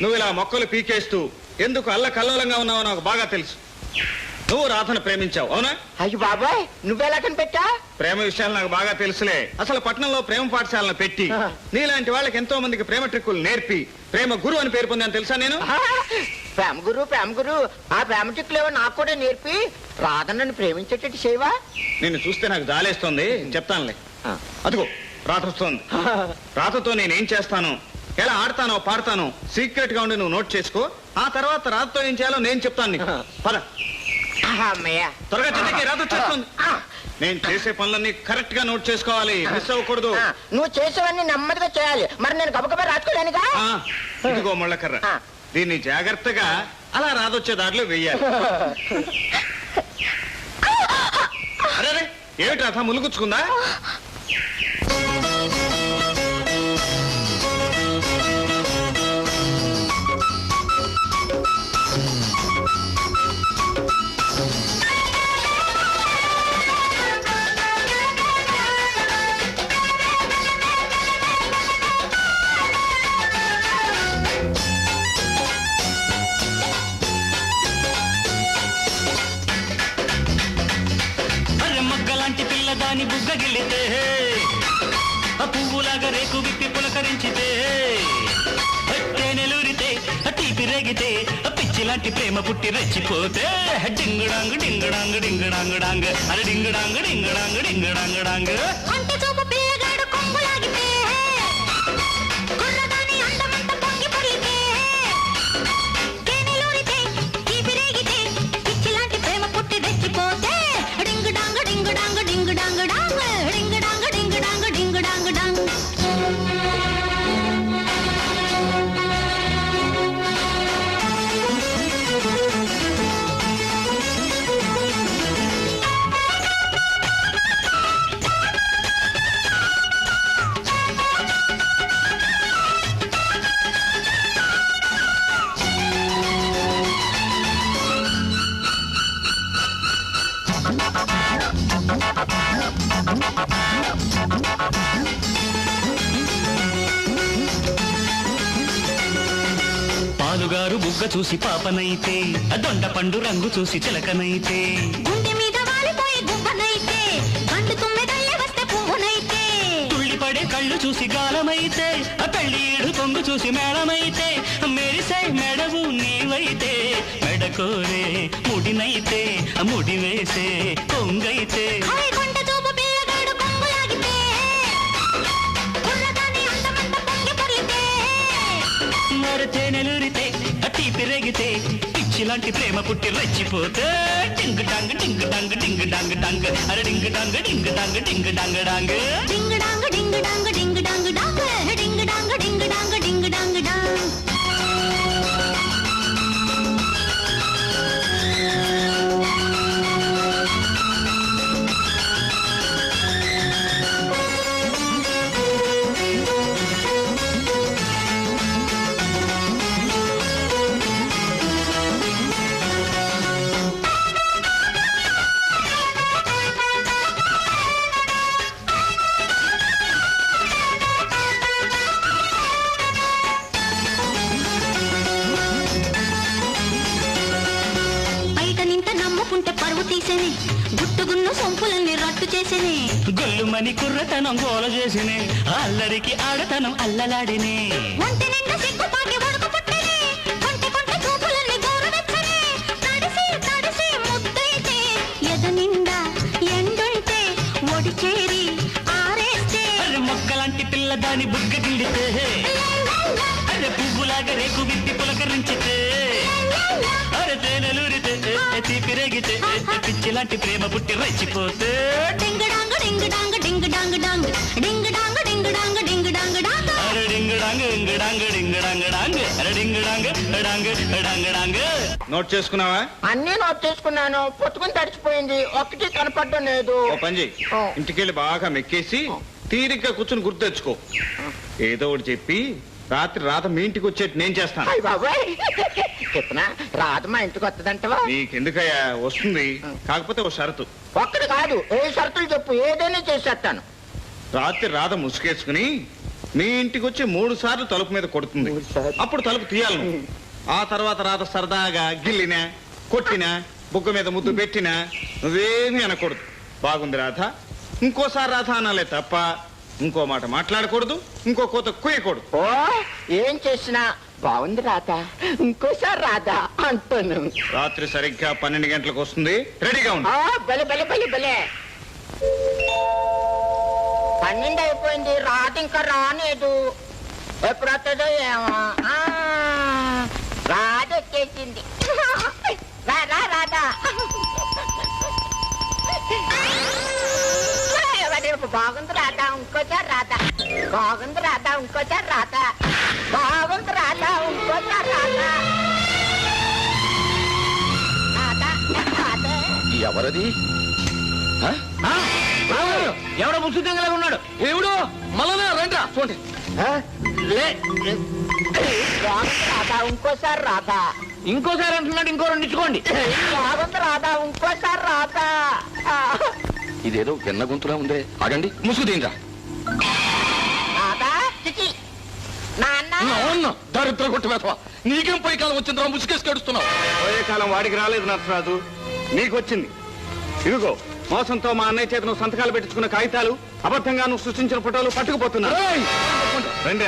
నువ్వు ఇలా మొక్కలు పీకేస్తూ ఎందుకు అల్ల కల్లోలంగా ఉన్నావో నాకు బాగా తెలుసు. నువ్వు రాధను ప్రేమించావు అవునా? అయ్యి బాబాయ్ నువ్వెలా కనిపెట్టా? ప్రేమ విషయాలు నాకు బాగా తెలుసులే. అసలు పట్నంలో ప్రేమ పాఠశాలను పెట్టి. నీలాంటి వాళ్ళకి ఎంతో మందికి ప్రేమ ట్రిక్కులు నేర్పి ప్రేమ గురు అని పేరు పొందాను తెలుసా నేను? ప్రేమ గురు ప్రేమ గురు ఆ ప్రేమ చిక్కులేవో నాకు కూడా నేర్పి రాధనని ప్రేమించేటట్టు చేయవా? నిన్ను చూస్తే నాకు జాలేస్తోంది. చెప్తానులే. అదిగో రాత వస్తోంది. రాతతో నేనేం చేస్తాను? ఎలా ఆడతానో పాడతానో సీక్రెట్గా ఉండి నువ్వు నోట్ చేసుకో. ఆ తర్వాత రాతతో ఏం చేయాలో నేను చెప్తాను నీకు. పద. త్వరగా రాత నేను చేసే పనులన్నీ కరెక్ట్గా నోట్ చేసుకోవాలి. మిస్ అవ్వకూడదు. నువ్వు చేసేవన్నీ నెమ్మదిగా చేయాలి. మరి నేను గబగబా రాసుకోలేనుగా? ఇదిగో ముళ్ళకర్ర. దీన్ని జాగ్రత్తగా అలా రాదొచ్చే దారిలో వెయ్యాలి. అరే ఏమిటి రాత ములుగుచ్చుకుందా దాని బుగ్గ గిల్లితే ఆ పువ్వులాగా రేకు విప్పి పులకరించితే నెలూరితే తీపి రేగితే ఆ పిచ్చిలాంటి ప్రేమ పుట్టి రెచ్చిపోతే డింగుడాంగు డింగుడాంగు డింగుడాంగు డాంగ్ అరే డింగుడాంగు డింగుడాంగు డింగుడాంగు డాంగ్ చూసి పాపనైతే ఆ దొండ పండు రంగు చూసి చిలకనైతే. గుండె మీద వాలిపోయి తుమ్మెదల్లే వస్తే పువ్వునైతే. తుళ్ళిపడే కళ్ళు చూసి గాలమైతే ఆ పెళ్ళీడు కొంగు చూసి మేళమైతే మెరిసే మెడవు నీవైతే. మెడకోరే ముడినైతే ముడి వేసే కొంగైతే. హై కొండ చూపు పిల్లగాడు కొంగులాగితే కుర్రదాని అందమంత పొంగి పొర్లితే మరి తేనెలూరితే అట్టి పెరిగితే పిచ్చిలాంటి ప్రేమ పుట్టి రెచ్చిపోతే ding dong ding dong ding dong dong అరే ding dong ding dong ding dong dong ding dong ding dong ding dong dong ding dong తీసేనే గుట్టుగున్న సొంపులన్నీ రట్టు చేసేనే గొల్లుమని కుర్రతనం గోల చేసినే అల్లరికి ఆడతనం అల్లలాడినే. ఒంటి నిండా సిగ్గుపాటి ఉడుకు పుట్టనే కొంటి కొంటి చూపులన్నీ గౌరవెచ్చనే తడిసి తడిసి ముద్దైతే ఎద నిండా ఎండుంటే ఒడి చేరి ఆరేస్తే. అరే మొక్కలాంటి పిల్ల దాని బుగ్గ గిల్లితే. అరే పువ్వులాగా రేకు విప్పి పులకరించితే అరే తేనెలూరితే తీపి రేగితే పిచ్చిలాంటి ప్రేమ పుట్టి రెచ్చిపోతే. Ding dong ding dong. Ding dong dong ding. Dong ding dong ding dong dong అరే ding dong ding dong. Ding dong dong అరే ding dong dong dong. Dong note చేసుకున్నావా? అన్నీ నోట్ చేసుకున్నాను. పుట్టుకుని తడిచిపోయింది. ఒక్కటి కనపడడం లేదు. ఓ పని చెయ్యి. ఆ. ఇంటికెళ్ళి బాగా మెక్కేసి తీరిగ్గా కూర్చుని గుర్తు తెచ్చుకో. ఏదో ఒకటి చెప్పి రాత్రి రాత మీ ఇంటికి వచ్చేట్టు నేను చేస్తాను. చెప్పనా రాదు మా ఇంటికి వస్తుందంటవా నీకెందుకయ్యా? వస్తుంది. కాకపోతే ఓ షరతు. ఒక్కటి కాదు ఏ షరతులు చెప్పు ఏదైనా చేసేస్తాను. రాత్రి రాత ముసుగేసుకుని మీ ఇంటికి వచ్చి మూడు సార్లు తలుపు మీద కొడుతుంది. మూడు సార్లు. అప్పుడు తలుపు తీయాలి నువ్వు. ఆ తర్వాత రాత సరదాగా గిల్లినా కొట్టినా బుగ్గ మీద ముద్దు పెట్టినా నువ్వేమీ అనకూడదు. బాగుంది రాధ. ఇంకోసారి రాధ అనాలే తప్ప ఇంకో మాట మాట్లాడకూడదు ఇంకో కోత కుయ్యకూడదు. ఓ ఏం చేసినా బాగుంది రాధా. ఇంకోసారి రాధా అంటాను. రాత్రి సరిగ్గా పన్నెండు గంటలకు వస్తుంది రెడీగా ఉంది ఆ, బలే బలే బలే బలే. పన్నెండు అయిపోయింది రాత ఇంకా రాలేదు. ఎప్పుడు వస్తుందో ఏమో. ఆ, రాధ వచ్చేసింది. రా రా రాధా. బాగుంది రాధా ఇంకోసారి రాధా. బాగుంది రాధా ఇంకోసారి రాధా. బాగుంది రాధా ఇంకోసారి రాధా. ఎవరది? ఎవడో ముసుదంగలా ఉన్నాడు. దేవుడు మళ్ళా రండి చూడండి ఇంకోసారి రాధా ఇంకోసారి అంటున్నాడు ఇంకో రెండు ఇచ్చుకోండి. బాగుంది ఇదేదో వెన్న గొంతులా ఉందే. ఆగండి. ముసుగు దీనిరా. దరిద్ర కొట్టు వేతవా నీకేం పై కాలం వచ్చిందిరా? ముసుగేసి కడుస్తున్నావు పోయే కాలం వాడికి రాలేదు నరసరాజు. నీకు వచ్చింది ఇదిగో మోసంతో మా అన్నయ్య చేత నువ్వు సంతకాలు పెట్టించుకున్న కాగితాలు అబద్ధంగా నువ్వు సృష్టించిన ఫోటోలు పట్టుకుపోతున్నా! రండి?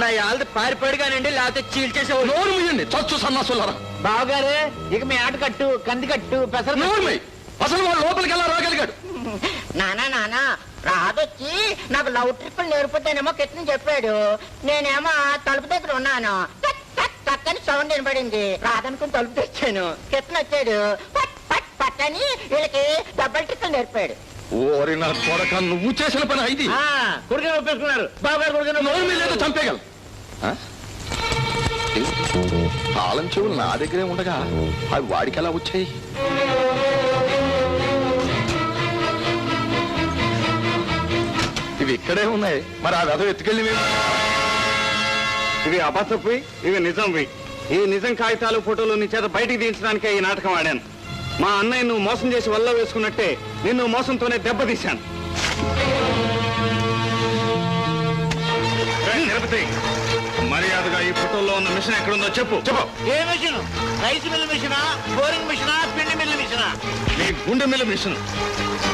నా యాళ్ళది పారిపడిగానండి లేకపోతే చీల్చేసేవాడు. నోరు మూయండి. చచ్చు సన్నాసులారా. బావగారు ఇక మీ ఆట కట్టు కంది కట్టు పెసర. అసలు వాడు లోపలికి ఎలా రాగలిగాడు? నానా నానా రాదొచ్చి నాకు లవ్ ట్రిప్పులు నేర్పుతానేమో కిట్ని చెప్పాడు. నేనేమో తలుపు దగ్గర ఉన్నాను. టక్ టక్ టక్ అని సౌండ్ వినపడింది రాదనుకుని తలుపు తెచ్చాను. కిట్న వచ్చాడు. పట్ పట్ పట్ అని వీళ్ళకి డబ్బల్ ట్రిక్కులు నేర్పాడు. ఓరి నా కొడక నువ్వు చేసిన పని కొడుకుని ఒప్పేసుకున్నారు. కొడుకుని నోరు మీద ఆ? తాళం చెవులు నా దగ్గరే ఉండగా అవి వాడికి ఎలా వచ్చాయి? ఇవి ఇక్కడే ఉన్నాయి. మరి ఆ వెధ ఎత్తుకెళ్ళి మేము ఇవి అబద్ధపువి ఇవి నిజంవి ఈ నిజం కాగితాలు ఫోటోలు నీ చేత బయటికి దించడానికే ఈ నాటకం ఆడాను. మా అన్నయ్య నువ్వు మోసం చేసి వల్ల వేసుకున్నట్టే నిన్ను మోసంతోనే దెబ్బతీశాను మర్యాదగా ఈ ఫోటోలో ఉన్న మిషన్ ఎక్కడుందో చెప్పు చెప్పు ఏ మిషన్ రైస్ మిల్ మిషనా బోరింగ్ మిషనా పిండి మిల్ మిషనా నీ గుండె మిల్ల మిషన్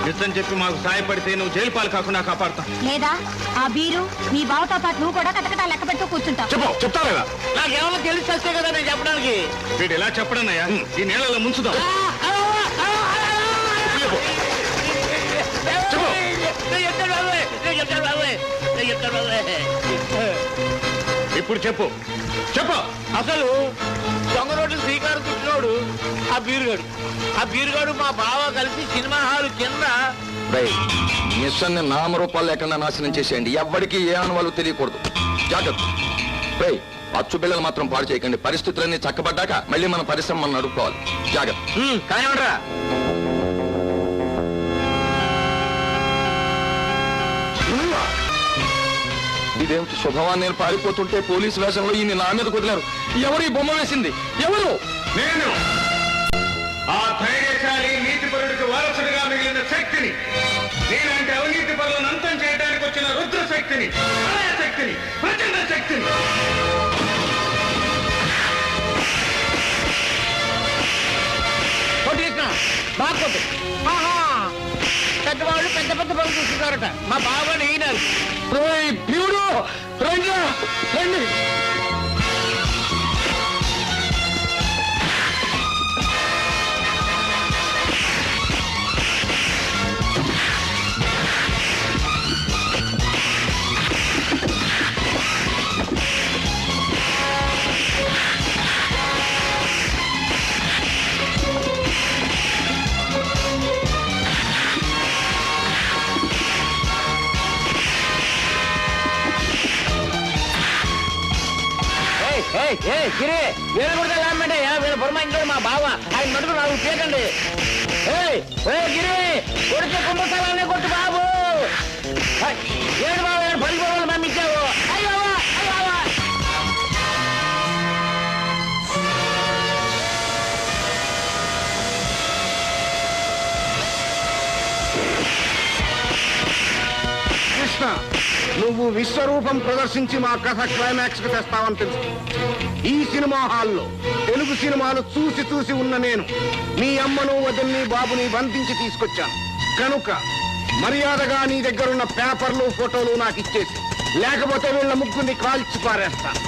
నిజం చెప్పి మాకు సాయపడితే నువ్వు జైలు పాలు కాకుండా కాపాడుతా లేదా ఆ బీరు మీ బావతో పాటు నువ్వు కూడా కటకటా లెక్క పెడుతూ కూర్చుంటావు చెప్పు చెప్తారా నాకేమన్నా తెలిసి వస్తే కదా నేను చెప్పడానికి వీడు ఎలా చెప్పడన్నయ్యా ఈ నీళ్ళలో ముంచుదాం చెప్పు. చెప్తాను చెప్తాను చెప్తాను ఇప్పుడు చెప్పు. చెప్పు. అసలు దొంగ రోడ్డు శ్రీకారం చుట్టినోడు ఆ బీరుగాడు. ఆ బీరుగాడు మా బావ కలిసి సినిమా హాల్ కింద మిషన్ నామరూపాలు లేకుండా నాశనం చేసేయండి. ఎవ్వడికి ఏ అనువాలు తెలియకూడదు. జాగ్రత్త. రేయ్ అచ్చు బిళ్ళలు మాత్రం పాడు చేయకండి. పరిస్థితులన్నీ చక్కబడ్డాక మళ్ళీ మన పరిశ్రమ మనం నడుపుకోవాలి. జాగ్రత్త. కానివ్వడరా. ఇదేమిటి శుభవాన్ని నేను పారిపోతుంటే పోలీసు వేషంలో ఈయన నా మీద కుదిలారు? ఎవరు ఈ బొమ్మ వేసింది? ఎవరు? నేను ఆ ధైర్యశాలి నీతిపరుడికి వారసుడిగా మిగిలిన శక్తిని నేనంటే అవినీతి పరులను అంతం చేయడానికి వచ్చిన రుద్ర శక్తిని ప్రళయ శక్తిని. ప్రచండ శక్తిని కొట్టేసిన మా బావ నేను రేయ్, భీముడు రండి రండి. ఏ గిరి వీళ్ళు కూడా లామ్మంటే వీళ్ళ బొమ్మ మా బావ. ఆయన మటుకు నాకు చేయకండి ఏయ్ ఏ గిరి కొడుకు కుంభస్థలాన్ని కొట్టు బాబు. ఏడు బాబు నేను పది బొమ్మలు పంపించావు. అయ్యో కృష్ణ నువ్వు విశ్వరూపం ప్రదర్శించి మా కథ క్లైమాక్స్కు తెస్తావని తెలుసు. ఈ సినిమా హాల్లో తెలుగు సినిమాలు చూసి చూసి ఉన్న నేను మీ అమ్మను వదిలిని బాబుని బంధించి తీసుకొచ్చాను. కనుక మర్యాదగా నీ దగ్గరున్న పేపర్లు ఫోటోలు నాకు ఇచ్చేసి లేకపోతే వీళ్ళ ముగ్గురిని కాల్చి పారేస్తాను.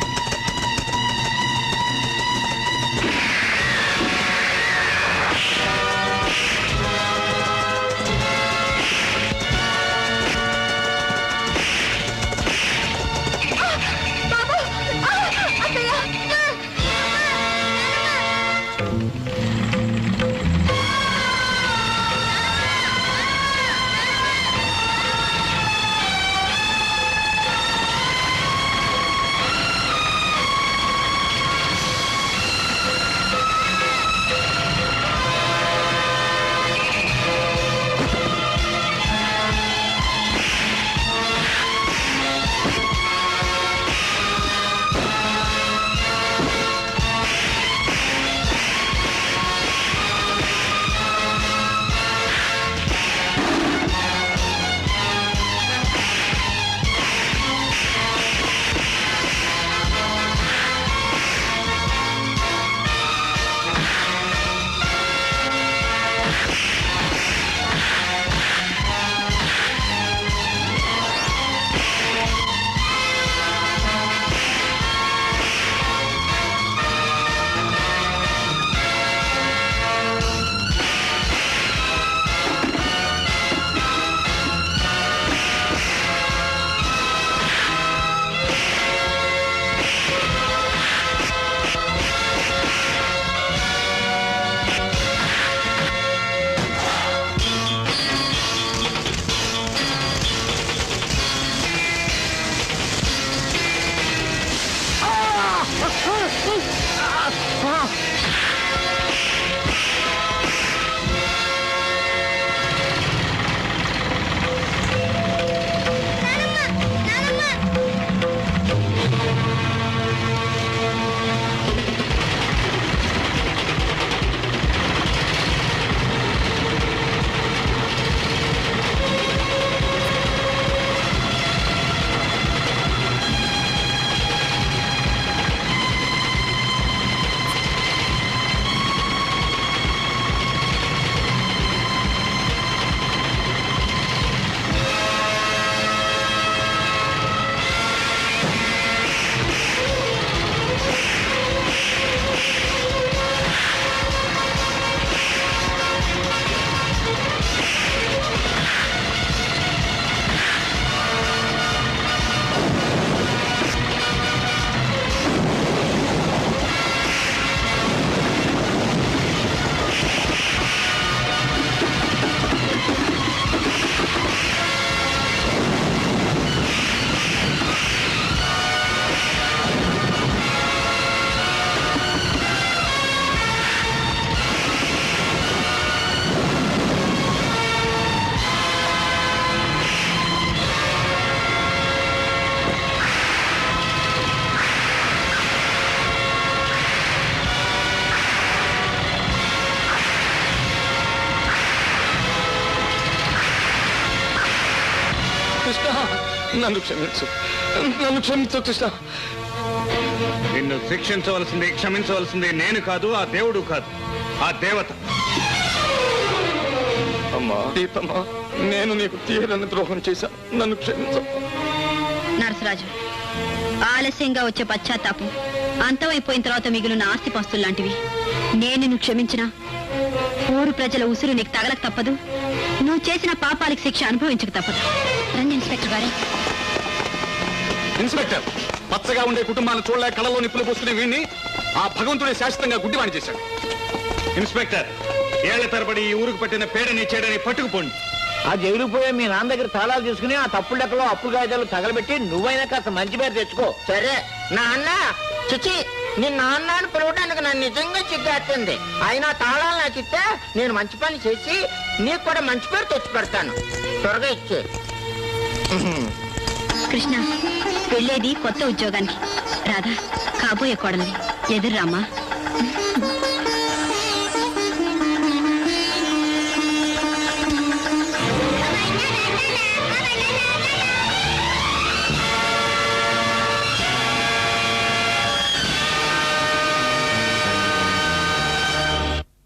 కృష్ణ. నన్ను క్షమించు. నన్ను క్షమించు కృష్ణ. నిన్ను శిక్షించవలసింది క్షమించవలసింది నేను కాదు ఆ దేవుడు కాదు ఆ దేవత. అమ్మా సీతమ్మా నేను నీకు తీరని ద్రోహం చేశాను నన్ను క్షమించు. నరసరాజు ఆలస్యంగా వచ్చే పశ్చాత్తాపం అంతమైపోయిన తర్వాత మిగిలిన ఆస్తి పస్తులు లాంటివి నేను నిన్ను క్షమించినా? ఊరు ప్రజల ఉసురు నీకు తగలక తప్పదు. నువ్వు చేసిన పాపాలకు శిక్ష అనుభవించక తప్పదు. రండి ఇన్స్పెక్టర్ గారే. ఇన్స్పెక్టర్ పచ్చగా ఉండే కుటుంబాలను చూడలేక కళ్ళలో నిప్పులు పోసుకునే వీడిని ఆ భగవంతుడే శాశ్వతంగా గుడ్డివాణి చేశాడు. ఇన్స్పెక్టర్ ఏళ్ళ తరబడి ఈ ఊరికి పట్టిన పేడని చెడని పట్టుకుపోండి. ఆ పోయే మీ నాన్న దగ్గర తాళాలు తీసుకుని ఆ తప్పుడు లెక్కలో అప్పులు కాగితాలు తగలబెట్టి నువ్వైనా కాస్త మంచి పేరు తెచ్చుకో. సరే. నాన్న చిచి నీ నాన్న అని పిలవడానికి నన్ను నిజంగా చిగ్గేస్తుంది అయినా తాళాలు నాకు ఇస్తే నేను మంచి పని చేసి నీకు కూడా మంచి పేరు తెచ్చి పెడతాను. త్వరగా ఇచ్చే కృష్ణ వెళ్ళేది కొత్త ఉద్యోగానికి. రాధా కాబోయే కోడలివి. ఎదురు రామా